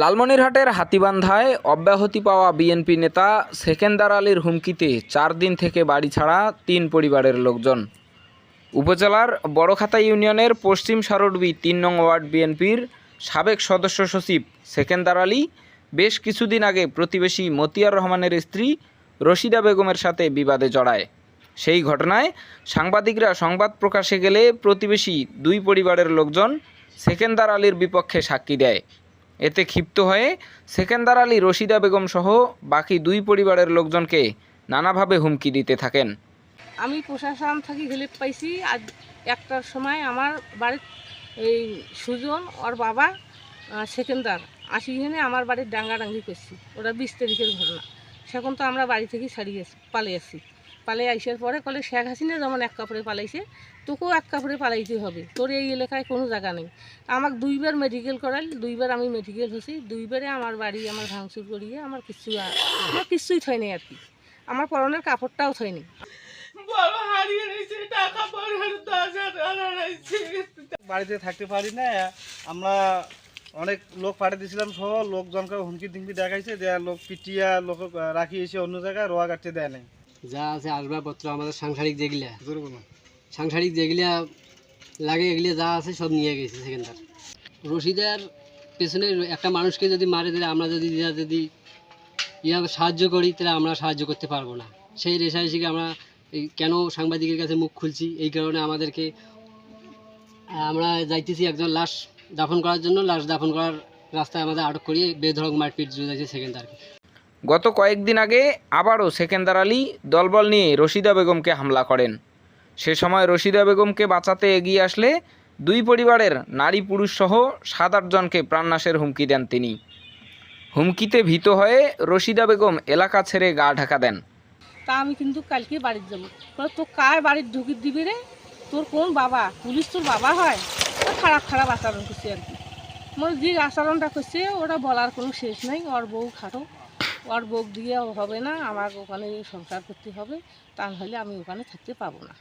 লালমনিরহাটের হাতিবান্ধায় অব্যাহতি পাওয়া বিএনপি নেতা সেকেন্দার আলীর হুমকিতে চার দিন থেকে বাড়ি ছাড়া তিন পরিবারের লোকজন। উপজেলার বড়খাতা ইউনিয়নের পশ্চিম সারডবি তিন নং ওয়ার্ড বিএনপির সাবেক সদস্য সচিব সেকেন্দার আলী, বেশ কিছুদিন আগে প্রতিবেশী মতিয়ার রহমানের স্ত্রী রশিদা বেগমের সাথে বিবাদে জড়ায়। সেই ঘটনায় সাংবাদিকরা সংবাদ প্রকাশে গেলে প্রতিবেশী দুই পরিবারের লোকজন সেকেন্দার আলীর বিপক্ষে সাক্ষী দেয়। এতে ক্ষিপ্ত হয়ে সেকেন্দার আলী, রশিদা বেগম সহ বাকি দুই পরিবারের লোকজনকে নানাভাবে হুমকি দিতে থাকেন। আমি প্রশাসন থেকে হেল্প পাইছি। আজ একটার সময় আমার বাড়ির এই সুজন, ওর বাবা সেকেন্দার, আসি এখানে আমার বাড়ির ডাঙ্গাডাঙ্গি করছি। ওটা বিশ তারিখের ঘটনা। সেখন তো আমরা বাড়ি থেকে ছাড়িয়ে পালিয়ে আসছি পালিয়ে আইসার পরে কলে শেখ হাসিনা যেমন এক কাপড়ে পালাইছে তোকেও এক কাপড়ে পালাইতে হবে। তোর এই এলাকায় কোনো জায়গা নেই। আমাকে দুইবার মেডিকেল করাল দুইবার আমি মেডিকেল হয়েছি দুইবারে আমার বাড়ি আমার ভাঙচুর করিয়ে আমার কিছু আমার কিছুই থয়নি আর কি। আমার পরনের কাপড়টাও থয়নি বাড়িতে থাকতে পারি না আমরা অনেক লোক পাঠিয়ে দিয়েছিলাম সহ লোকজনকে হুমকি দিমকি দেখাইছে যে লোক পিটিয়া লোক রাখি এসে অন্য জায়গায় রোয়া কাটতে দেয় নাই। যা আছে আসবাবপত্র আমাদের সাংসারিক যেগুলা। সাংসারিক যেগুলা লাগে এগুলো যা আছে সব নিয়ে গেছে সেখানকার। রশিদার পেছনে একটা মানুষকে যদি মারে তাহলে আমরা যদি যদি ইয়া সাহায্য করি তাহলে আমরা সাহায্য করতে পারব না। সেই রেশারেশিকে আমরা এই কেন সাংবাদিকের কাছে মুখ খুলছি? এই কারণে আমাদেরকে আমরা যাইতেছি একজন লাশ দাফন করার জন্য। লাশ দাফন করার রাস্তায় আমাদের আটক করিয়ে বেধড়ক মারপিট জুড়েছে সেকেন্দারকে গত কয়েকদিন আগে আবারও সেকেন্দার আলী দলবল নিয়ে রশিদা বেগমকে হামলা করেন। সে সময় রশিদা বেগমকে বাঁচাতে এগিয়ে আসলে দুই পরিবারের নারী পুরুষ সহ সাত আটজনকে প্রাণনাশের হুমকি দেন তিনি। হুমকিতে ভীত হয়ে রশিদা বেগম এলাকা ছেড়ে গা ঢাকা দেন। তা আমি কিন্তু কালকে বাড়ির যাব। তোর কার বাড়ির ঢুকি দিবি রে? তোর কোন বাবা? পুলিশ তোর বাবা হয়? খারাপ খারাপ আচরণ করছে আর কি। মানে যে আচরণটা করছে, ওটা বলার কোনো শেষ নাই, ওর বউ খাটো। ওর বোক দিয়ে হবে না, আমার ওখানে সংসার করতে হবে তা নাহলে আমি ওখানে থাকতে পাবো না।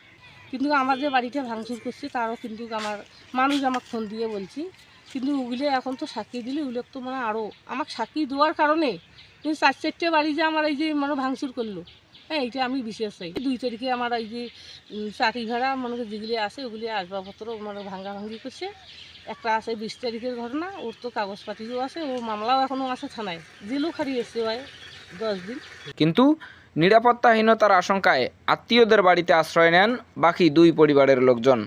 কিন্তু আমার যে বাড়িটা ভাঙচুর করছে, তারও কিন্তু আমার, মানুষ আমার ফোন দিয়ে বলছি কিন্তু ওগুলো এখন তো সাক্ষী দিলে ওগুলো তো মানে আরও আমাকে সাক্ষী দেওয়ার কারণে কিন্তু চার চারটে বাড়ি যে আমার এই যে মানে ভাঙচুর করল। হ্যাঁ এইটা আমি বিশেষ চাই। দুই তারিখে আমার এই যে চাকরি ভাড়া মনে যেগুলি আছে, ওগুলি আসবাবপত্র মানে ভাঙ্গা ভাঙ্গি করছে। একটা আছে বিশ তারিখের ঘটনা, ওর তো কাগজপাতিও আছে, ও মামলাও এখনও আছে থানায়। জেলও খারিয়েছে হয় দশ দিন। কিন্তু নিরাপত্তাহীনতার আশঙ্কায় আত্মীয়দের বাড়িতে আশ্রয় নেন বাকি দুই পরিবারের লোকজন।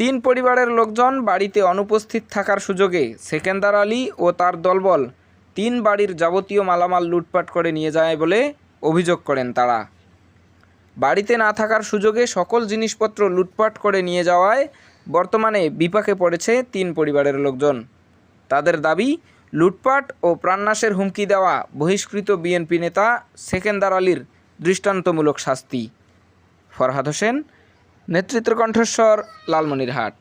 তিন পরিবারের লোকজন বাড়িতে অনুপস্থিত থাকার সুযোগে সেকেন্দার আলী ও তার দলবল তিন বাড়ির যাবতীয় মালামাল লুটপাট করে নিয়ে যায় বলে অভিযোগ করেন তারা। বাড়িতে না থাকার সুযোগে সকল জিনিসপত্র লুটপাট করে নিয়ে যাওয়ায় বর্তমানে বিপাকে পড়েছে তিন পরিবারের লোকজন। তাদের দাবি, লুটপাট ও প্রাণনাশের হুমকি দেওয়া বহিষ্কৃত বিএনপি নেতা সেকেন্দার আলীর দৃষ্টান্তমূলক শাস্তি। ফরহাদ হোসেন নেতৃত্ব কণ্ঠস্বর লালমনিরহাট।